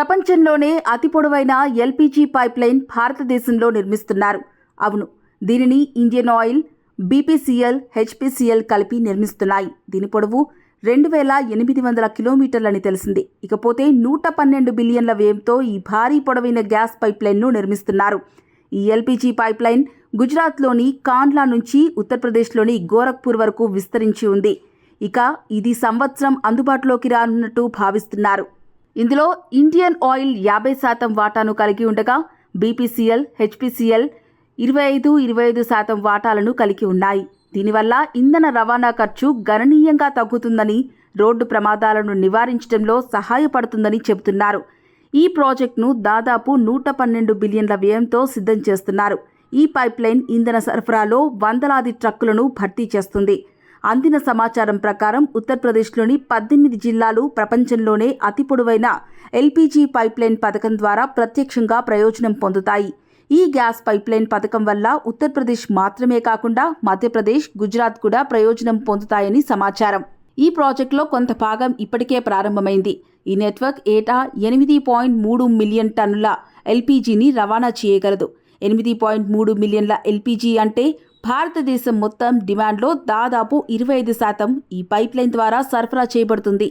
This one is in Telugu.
ప్రపంచంలోనే అతి పొడవైన ఎల్పీజీ పైప్లైన్ భారతదేశంలో నిర్మిస్తున్నారు. అవును దీనిని ఇండియన్ ఆయిల్ బీపీసీఎల్ హెచ్పీసీఎల్ కలిపి నిర్మిస్తున్నాయి. దీని పొడవు రెండు వేల ఎనిమిది వందల కిలోమీటర్లని తెలిసింది. ఇకపోతే నూట పన్నెండు బిలియన్ల వ్యయంతో ఈ భారీ పొడవైన గ్యాస్ పైప్లైన్ను నిర్మిస్తున్నారు. ఈ ఎల్పీజీ పైప్లైన్ గుజరాత్లోని కాండ్లా నుంచి ఉత్తరప్రదేశ్లోని గోరఖ్పూర్ వరకు విస్తరించి ఉంది. ఇక ఇది సంవత్సరం అందుబాటులోకి రానున్నట్టు భావిస్తున్నారు. ఇందులో ఇండియన్ ఆయిల్ యాభై శాతం వాటాను కలిగి ఉండగా బీపీసీఎల్ హెచ్పీసీఎల్ ఇరవై ఐదు ఇరవై ఐదు శాతం వాటాలను కలిగి ఉన్నాయి. దీనివల్ల ఇంధన రవాణా ఖర్చు గణనీయంగా తగ్గుతుందని రోడ్డు ప్రమాదాలను నివారించడంలో సహాయపడుతుందని చెబుతున్నారు. ఈ ప్రాజెక్టును దాదాపు నూట పన్నెండు బిలియన్ల వ్యయంతో సిద్ధం చేస్తున్నారు. ఈ పైప్లైన్ ఇంధన సరఫరాలో వందలాది ట్రక్కులను భర్తీ చేస్తుంది. అందిన సమాచారం ప్రకారం ఉత్తరప్రదేశ్లోని పద్దెనిమిది జిల్లాలు ప్రపంచంలోనే అతి పొడవైన ఎల్పీజీ పైప్లైన్ పథకం ద్వారా ప్రత్యక్షంగా ప్రయోజనం పొందుతాయి. ఈ గ్యాస్ పైప్లైన్ పథకం వల్ల ఉత్తరప్రదేశ్ మాత్రమే కాకుండా మధ్యప్రదేశ్ గుజరాత్ కూడా ప్రయోజనం పొందుతాయని సమాచారం. ఈ ప్రాజెక్టులో కొంత భాగం ఇప్పటికే ప్రారంభమైంది. ఈ నెట్వర్క్ ఏటా ఎనిమిది పాయింట్ మూడు మిలియన్ టన్నుల ఎల్పీజీని రవాణా చేయగలదు. ఎనిమిది పాయింట్ మూడు మిలియన్ల ఎల్పీజీ అంటే భారతదేశం మొత్తం డిమాండ్లో దాదాపు ఇరవై ఐదు శాతం ఈ పైప్లైన్ ద్వారా సరఫరా చేయబడుతుంది.